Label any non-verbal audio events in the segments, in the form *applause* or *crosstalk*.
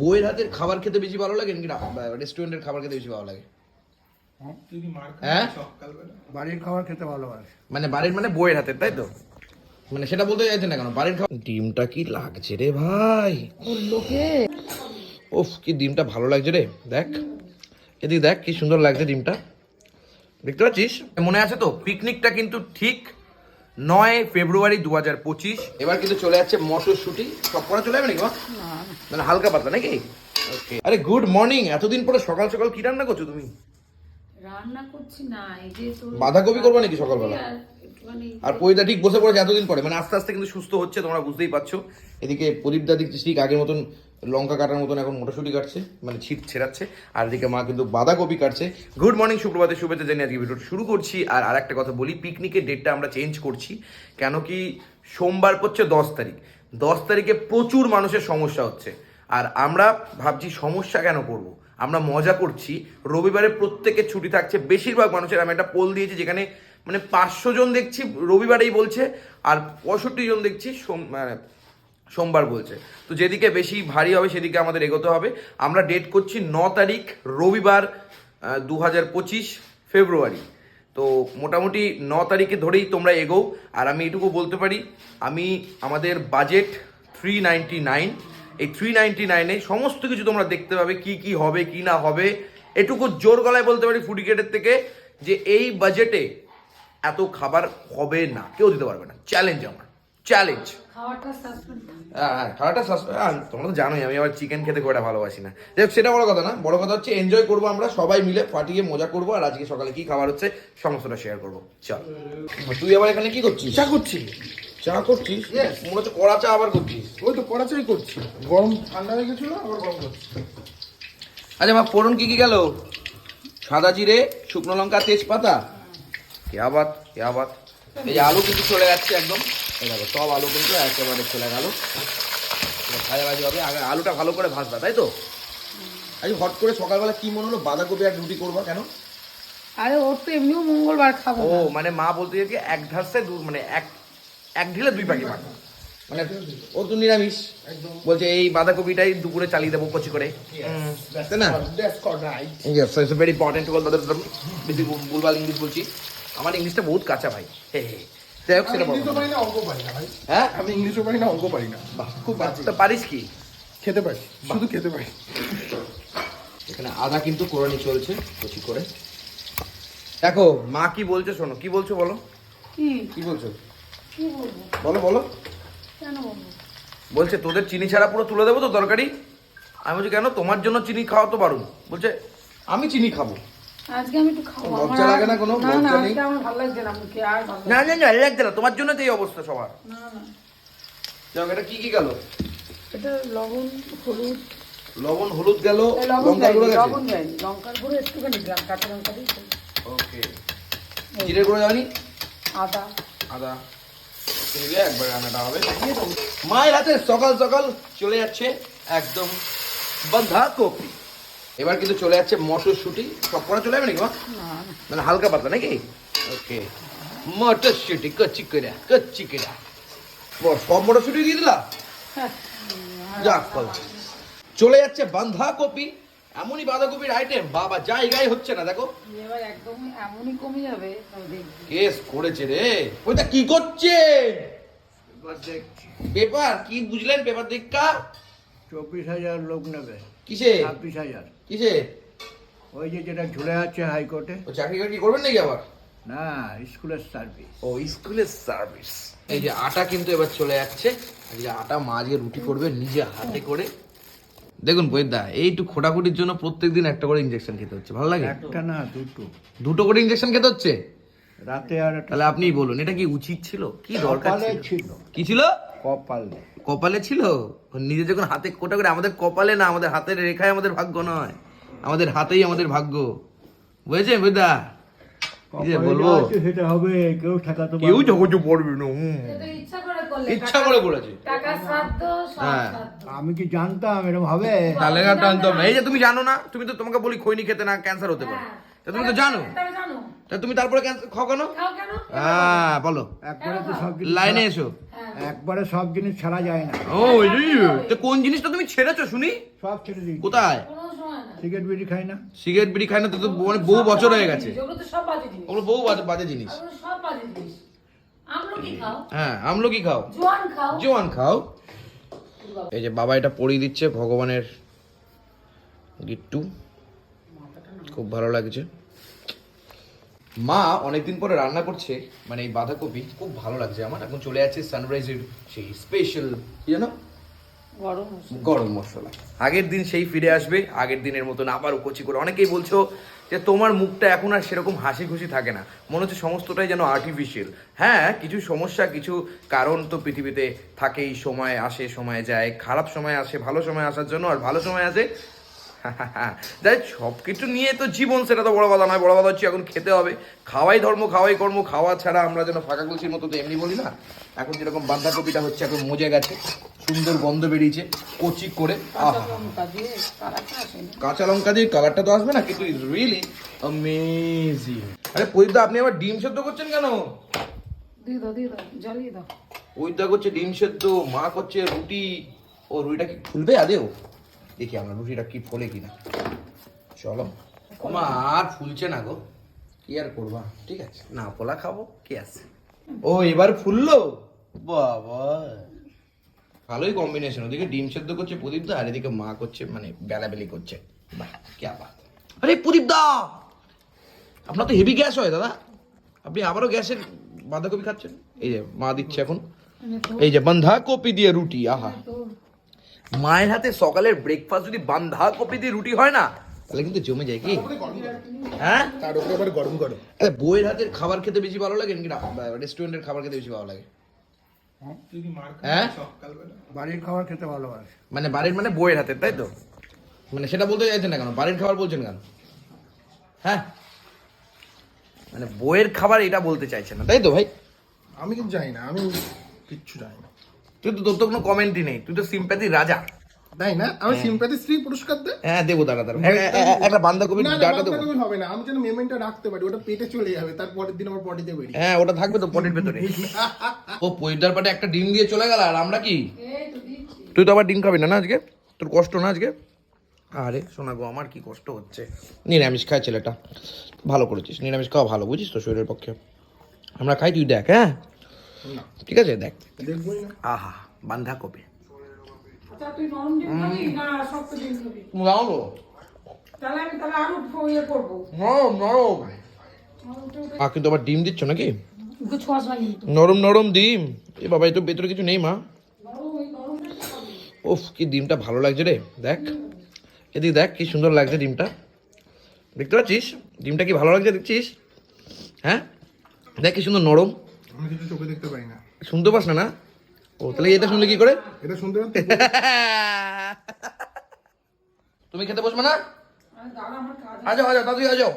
বইয়ের হাতের খাবার খেতে বেশি ভালো লাগে নাকি রেস্টুরেন্টের খাবার খেতে বেশি ভালো লাগে? হ্যাঁ বাড়ির খাবার খেতে ভালোবাসে। মানে বাড়ির মানে বইয়ের হাতের তাই তো? মানে সেটা বলতে চাইছেন না কেন? বাড়ির খাবার ডিমটা কি লাগছে রে ভাই? ওফ কি ডিমটা ভালো লাগছে রে। দেখ এদিকে দেখ কি সুন্দর লাগছে ডিমটা। দেখতে পাচ্ছিস? মনে আছে তো পিকনিকটা কিন্তু ঠিক নয় ফেব্রুয়ারি দু হাজার পঁচিশ। এবার কিন্তু চলে যাচ্ছে মটরশুটি। সব করা চলে যাবে নাকি মানে হালকা পাতলা নাকি? ওকে। আরে গুড মর্নিং এতদিন পরে সকাল সকাল কি রান্না করছ তুমি? রান্না করছি না এই যে তোর বাঁধাকপি করব নাকি সকালবেলা? আর পরিদা ঠিক বসে পড়েছে এতদিন পরে। মানে আস্তে আস্তে কিন্তু সুস্থ হচ্ছে তোমরা বুঝতেই পারছ। এদিকে প্রদীপদা দেখছি ঠিক আগের মতন লঙ্কা কাটার মতন এখন মোটাসুটি কাটছে মানে ছিট ছেড়াচ্ছে, আর এদিকে মা কিন্তু বাঁধাকপি কাটছে গুড মর্নিং সুপ্রভাতে শুভেচ্ছা জানিয়ে আজকে ভিডিওটা শুরু করছি, আর আরেকটা কথা বলি, পিকনিকের ডেটটা আমরা চেঞ্জ করছি, কেন কি সোমবার পড়ছে দশ তারিখ দশ তারিখে প্রচুর মানুষের সমস্যা হচ্ছে, আর আমরা ভাবছি সমস্যা কেন করব। আমরা মজা করছি, রবিবারে প্রত্যেকের ছুটি থাকছে, বেশিরভাগ মানুষের, আমি একটা পোল দিয়েছি যেখানে মানে পাঁচশো জন দেখছি, রবিবারেই বলছে, আর পঁয়ষট্টি জন দেখছি সোম- মানে সোমবার বলছে। তো যেদিকে বেশি ভারী হবে, সেদিকে আমাদের এগোতে হবে। আমরা ডেট করছি ন তারিখ, রবিবার দু হাজার পঁচিশ, ফেব্রুয়ারি। তো মোটামুটি ন তারিখে ধরেই তোমরা এগো আর আমি এটুকু বলতে পারি, আমি আমাদের বাজেট থ্রি নাইনটি নাইন এই থ্রি নাইনটি নাইনে সমস্ত কিছু তোমরা দেখতে পাবে, কি কি হবে, কি না হবে। এটুকু জোর গলায় বলতে পারি ফুডিকেটের থেকে যে এই বাজেটে এত খাবার হবে না। কেউ দিতে পারবে না। চ্যালেঞ্জ আমার। চ্যালেঞ্জ খাওয়াটা সাসপেন্ড হ্যাঁ তোমরা তো জানোই আমি আবার চিকেন খেতে খুব একটা ভালোবাসি না। যাই সেটা বড় কথা না বড় কথা হচ্ছে এনজয় করব আমরা সবাই মিলে ফাটিয়ে মজা করব আর আজকে সকালে কি খাবার হচ্ছে সমস্তটা শেয়ার করব। চল। তুই আবার এখানে কি করছিস? চা করছি। চা করছিস? মনে হচ্ছে কড়া চা আবার করছিস। ওই তো কড়া চাই করছি। গরম ঠান্ডা হয়ে গেছিল আবার গরম করছি। আচ্ছা মা ফোড়ন কি কি গেল? সাদা জিরে শুকনো লঙ্কা তেজপাতা? কে আবাদ কে আবাদ এই আলু কিন্তু চলে যাচ্ছে একদম। এই দেখো সব আলু কিন্তু একেবারে চলে গেল ভাজা ভাজি হবে আগে আলুটা ভালো করে ভাজবা তাই তো আজ হট করে সকালবেলা কি মনে হলো বাঁধাকপি আর রুটি করবা কেন আরে ওর তো এমনিও মঙ্গলবার খাব ও মানে মা বলতে চাইছে এক ধারসে দু মানে এক এক ঢিলে দুই পাখি মাখা মানে ও তো নিরামিষ বলছে এই বাঁধাকপিটাই দুপুরে চালিয়ে দেবো কচি করে না ইয়েস ইটস ভেরি ইম্পর্টেন্ট বল তাদের বেশি ভুলভাল ইংলিশ বলছি আমার ইংলিশটা বহুত কাঁচা ভাই হে হে যাই হোক সেটা পারি না অঙ্ক পারি না ভাই। হ্যাঁ? আমি ইংলিশও পারি না অঙ্ক পারি না। খুব বাজে। তা পারিস কি? খেতে পারি শুধু খেতে পারি। এখানে আদা কিন্তু কোরআনি চলছে কচি করে। দেখো মা কি বলছে শোনো কি বলছো বলো? কি? কি বলছো? বলো বলো। কেন বলছে তোদের চিনি ছাড়া পুরো তুলে দেবো তো তরকারি? আমি বলছি কেন? তোমার জন্য চিনি খাওয়া তো পারুন বলছে আমি চিনি খাব। আজকে আমি একটু খাব। লজ্জা লাগে না কোনো? না না আজকে আমার ভালো লাগছে না মুখে আর ভালো না না না। লাগছে না তোমার জন্য তো এই অবস্থা সবার। না না। দেখো এটা কি কি গেল? এটা লবণ হলুদ। লবণ হলুদ গেল লঙ্কা গুঁড়ো গেছে? লবণ দেয়নি লঙ্কার গুঁড়ো একটুখানি দিলাম কাঁচা লঙ্কা দিয়ে ওকে। জিরে গুঁড়ো যাওনি আদা। আদা। চিনি দিয়ে একবার রান্নাটা হবে। মায়ের হাতে সকাল সকাল চলে যাচ্ছে একদম বাঁধাকপি এবার কিন্তু চলে যাচ্ছে মটরশুটি। সব করা চলে যাবে নাকি মা? না না মানে হালকা পাতলা নাকি? ওকে মটরশুটি কচ্চি করে কচ্চি করে সব মটরশুটি দিয়ে দিলা? হ্যাঁ, যাক বল। চলে যাচ্ছে বাঁধাকপি। এমনই বাঁধাকপির আইটেম বাবা জায়গায় হচ্ছে না দেখো। এবার একদম এমনই কমে যাবে কেস করেছে রে। ওইটা কি করছে? পেপার কি বুঝলেন পেপার দেখা চব্বিশ হাজার লোক নেবে। কিসে? ছাব্বিশ হাজার। কিসে? ওই যে যেটা ঝুলে আছে হাইকোর্টে। ও চাকরি কি করবেন নাকি আবার? না স্কুলের সার্ভিস। ও স্কুলের সার্ভিস। এই যে আটা কিন্তু এবার চলে যাচ্ছে। এই যে আটা মা আজকে রুটি করবে নিজে হাতে করে। দেখুন বৈদা এইটু খোটাখুটির জন্য প্রত্যেকদিন একটা করে ইঞ্জেকশন খেতে হচ্ছে। ভালো লাগে? একটা না দুটো। দুটো করে ইঞ্জেকশন খেতে হচ্ছে? রাতে আর তাহলে আপনিই বলুন এটা কি উচিত ছিল? কি দরকার ছিল। কি ছিল? কপালে। কপালে ছিল? নিজে যখন হাতে কোটা করে আমাদের কপালে না আমাদের হাতের রেখায় আমাদের ভাগ্য নয়। আমাদের হাতেই আমাদের ভাগ্য। বুঝেছেন যে কপালে বলব সেটা হবে কেউ ঠেকাতে কেউ পারবে পড়বে না ইচ্ছা করে হ্যাঁ। আমি কি জানতাম এরকম হবে? তাহলে আর এই যে তুমি জানো না তুমি তো তোমাকে বলি খৈনি খেতে না ক্যান্সার হতে পারে। হ্যাঁ। তা তুমি তো জানো। তা তুমি তারপরে খাও কেন? খাও হ্যাঁ বলো। একবারে তো সব জিনিস লাইনে এসো। একবারে সব জিনিস ছাড়া যায় না। ও তো কোন জিনিসটা তুমি ছেড়েছো শুনি? সব ছেড়ে দিই কোথায়? কোনো সময় না। সিগারেট বিড়ি খাই না। সিগারেট বিড়ি খাই না তো তো মানে বহু বছর হয়ে গেছে। ওগুলো তো সব বাজে জিনিস। ওগুলো বহু বাজে- বাজে জিনিস। ওগুলো সব বাজে জিনিস। আমলকি খাও। হ্যাঁ আমলো কি জোয়ান খাও। জোয়ান খাও। এই যে বাবা এটা পড়িয়ে দিচ্ছে ভগবানের গিট্টু। খুব ভালো লাগছে। মা অনেকদিন পরে রান্না করছে মানে এই বাঁধাকপি খুব ভালো লাগছে আমার। এখন চলে যাচ্ছে সানরাইজের সেই স্পেশাল কি জানো গরম মশলা। গরম মশলা। আগের দিন সেই ফিরে আসবে আগের দিনের মতন আবার কচি করে। অনেকেই বলছো যে তোমার মুখটা এখন আর সেরকম হাসি খুশি থাকে না। মনে হচ্ছে সমস্তটাই যেন আর্টিফিশিয়াল হ্যাঁ কিছু সমস্যা কিছু কারণ তো পৃথিবীতে থাকেই। সময় আসে সময় যায়। খারাপ সময় আসে ভালো সময় আসার জন্য আর ভালো সময় আসে *laughs* যাই সব কিছু নিয়ে তো জীবন সেটা তো বড় কথা নয়। বড় কথা হচ্ছে এখন খেতে হবে। খাওয়াই ধর্ম খাওয়াই কর্ম খাওয়া ছাড়া আমরা যেন ফাঁকা কলসির মতো তো এমনি বলি না। এখন যেরকম বাঁধাকপিটা হচ্ছে এখন মজে গেছে। সুন্দর গন্ধ বেরিয়েছে কচি করে। কাঁচা লঙ্কা দিয়ে কালারটা তো আসবে না কিন্তু ইজ রিয়েলি অ্যামেজিং আরে প্রদীপদা আপনি আবার ডিম সেদ্ধ করছেন কেন? দিয়ে দাও দিয়ে দাও জ্বালিয়ে দাও। ওইটা করছে ডিম সেদ্ধ মা করছে রুটি। ও রুটিটা কি ফুলবে আদেও? দেখি আমরা রুটিটা কি ফোলে কিনা। চলো। মা আর ফুলছে না গো। কি আর করবা? ঠিক আছে। না পোলা খাব কি আছে? ও এবার ফুললো? বাবা। ভালোই কম্বিনেশন ওদিকে ডিম সেদ্ধ করছে প্রদীপ দা আর এদিকে মা করছে মানে বেলাবেলি করছে। বাহ क्या বাত আরে প্রদীপ দা! আপনার তো হেভি গ্যাস হয় দাদা। আপনি আবারও গ্যাসের বাঁধাকপি খাচ্ছেন? এই যে মা দিচ্ছে এখন। এই যে বাঁধাকপি দিয়ে রুটি আহা। মায়ের হাতে সকালের ব্রেকফাস্ট যদি বাঁধাকপি দিয়ে রুটি হয় না তাহলে কিন্তু জমে যায় কি? হ্যাঁ? তার উপরে আবার গরম গরম। আরে বইয়ের হাতের খাবার খেতে বেশি ভালো লাগে নাকি রেস্টুরেন্টের খাবার খেতে বেশি ভালো লাগে। হ্যাঁ বাড়ির খাবার খেতে ভালোবাসে। মানে বাড়ির মানে বইয়ের হাতের তাই তো? মানে সেটা বলতে চাইছেন না কেন? বাড়ির খাবার বলছেন কেন? হ্যাঁ? মানে বইয়ের খাবার এটা বলতে চাইছেন না তাই তো ভাই? আমি কিন্তু জানি না আমি কিচ্ছু জানি না। তুই তো তোর তো কোনো কমেন্টই নেই। তুই তো সিম্প্যাথি রাজা। তাই না? আমি সিম্প্যাথি স্ত্রী পুরস্কার দে। হ্যাঁ দেবো দাঁড়া দাঁড়া। একটা না ডাটা দেবো। হবে না। আমি যেন মেমেন্টটা রাখতে পারি ওটা পেটে চলে যাবে তারপরের দিন আমার পটিতে বেরিয়ে। হ্যাঁ ওটা থাকবে তো পটের ভেতরে। *laughs* ও পয়দার পাটে একটা ডিম দিয়ে চলে গেল আর আমরা কি? তুই তো আবার ডিম খাবি না না আজকে? তোর কষ্ট না আজকে? আরে শোনা গো আমার কি কষ্ট হচ্ছে? নিরামিষ খায় ছেলেটা। ভালো করেছিস। নিরামিষ খাওয়া ভালো বুঝিস তো শরীরের পক্ষে। আমরা খাই তুই দেখ হ্যাঁ? ঠিক আছে দেখ। আহা বাঁধাকপি। আচ্ছা নরম ডিম খাবি না শক্ত ডিম খাবি? যাও তো। তাহলে আমি তাহলে আরও ইয়ে করব। নরম নরম আ কিন্তু আবার ডিম দিচ্ছ নাকি? নরম নরম ডিম। এ বাবা এই তো ভেতরে কিছু নেই মা। ওফ কি ডিমটা ভালো লাগছে রে। দেখ। এদিকে দেখ কি সুন্দর লাগছে ডিমটা। দেখতে পাচ্ছিস? ডিমটা কি ভালো লাগছে দেখছিস? হ্যাঁ? দেখ কি সুন্দর নরম। আমি কিছু চোখে দেখতে পাই না। শুনতে পাস না না? ও তাহলে এটা শুনলে কি করে? এটা শুনতে পাচ্ছি *laughs* তুমি খেতে বসবে না? আরে দাঁড়া আমার কাজ আ যাও আ যাও দাদু আ যাও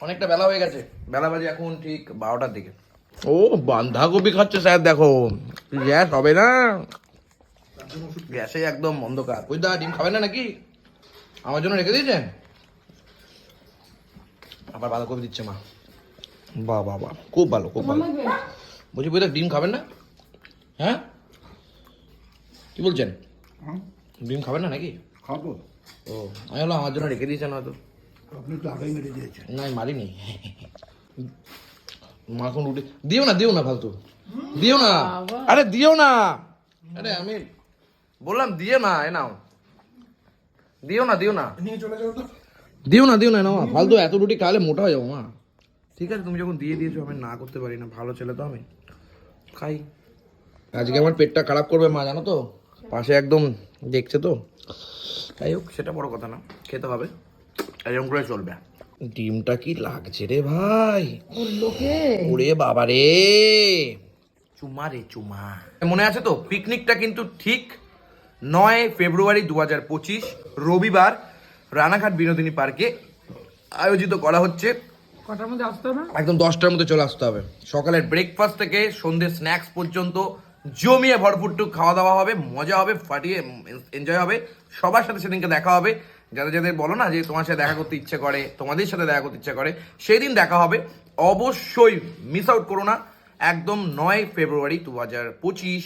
অনেকটা বেলা হয়ে গেছে। বেলা বাজে এখন ঠিক বারোটার দিকে। ও বাঁধাকপি খাচ্ছে স্যার দেখো। গ্যাস হবে না। গ্যাসে একদম অন্ধকার। ওই দা ডিম খাবে না নাকি? আমার জন্য রেখে দিয়েছেন আবার বাঁধাকপি দিচ্ছে মা। বাহ বাহ বাহ। খুব ভালো খুব ভালো। বলছি বই ডিম খাবেন না? হ্যাঁ? কি বলছেন? ডিম খাবেন না নাকি? খাব। ও আমি হলো আমার জন্য রেখে দিয়েছেন হয়তো। আপনি তো আগেই মেরে দিয়েছেন। না আমি মারিনি। মাখন রুটি দিও না দিও না ফালতু। দিও না। আরে দিও না। আরে আমি বললাম দিও না এ নাও। দিও না দিও না। দিও না দিও না নাও ফালতু এত রুটি খাওয়ালে মোটা হয়ে যাব মা। ঠিক আছে তুমি যখন দিয়ে দিয়েছ আমি না করতে পারি না ভালো ছেলে তো আমি। খাই। আজকে আমার পেটটা খারাপ করবে মা জানো তো? পাশে একদম দেখছে তো। যাই হোক সেটা বড় কথা না খেতে হবে। এরকম করে চলবে। ডিমটা কি লাগছে রে ভাই? লোকে। ওরে বাবা রে। চুমা রে চুমা। মনে আছে তো পিকনিকটা কিন্তু ঠিক নয় ফেব্রুয়ারি দু হাজার পঁচিশ রবিবার রানাঘাট বিনোদিনী পার্কে আয়োজিত করা হচ্ছে। কটার মধ্যে একদম দশটার মধ্যে চলে আসতে হবে। সকালের ব্রেকফাস্ট থেকে সন্ধ্যে স্ন্যাক্স পর্যন্ত জমিয়ে ভরপুর ভরপুরটুক খাওয়া দাওয়া হবে, মজা হবে, ফাটিয়ে এনজয় হবে। সবার সাথে সেদিনকে দেখা হবে। যাদের যাদের বলো না যে তোমার সাথে দেখা করতে ইচ্ছে করে, তোমাদের সাথে দেখা করতে ইচ্ছে করে সেই দিন দেখা হবে। অবশ্যই মিস আউট করো না। একদম নয় ফেব্রুয়ারি দু হাজার পঁচিশ।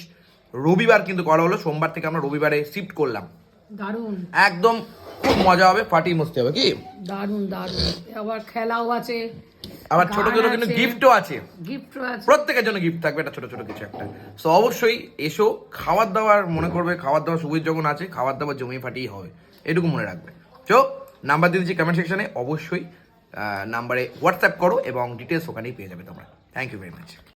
রবিবার কিন্তু করা হলো। সোমবার থেকে আমরা রবিবারে শিফট করলাম। দারুণ। একদম খুব মজা হবে পার্টি মস্তি হবে কি? দারুণ দারুণ। আবার খেলাও আছে আবার ছোট ছোট কিন্তু গিফটও আছে। গিফটও আছে। প্রত্যেকের জন্য গিফট থাকবে একটা ছোট ছোট কিছু একটা। সো অবশ্যই এসো খাবার দাবার মনে করবে খাবার দাবার সুবিধ যখন আছে খাবার দাবার জমিয়ে ফাটিয়ে হবে। এটুকু মনে রাখবে। চো নাম্বার দিয়ে দিচ্ছি কমেন্ট সেকশনে অবশ্যই নাম্বারে হোয়াটসঅ্যাপ করো এবং ডিটেলস ওখানেই পেয়ে যাবে তোমরা। Thank you very much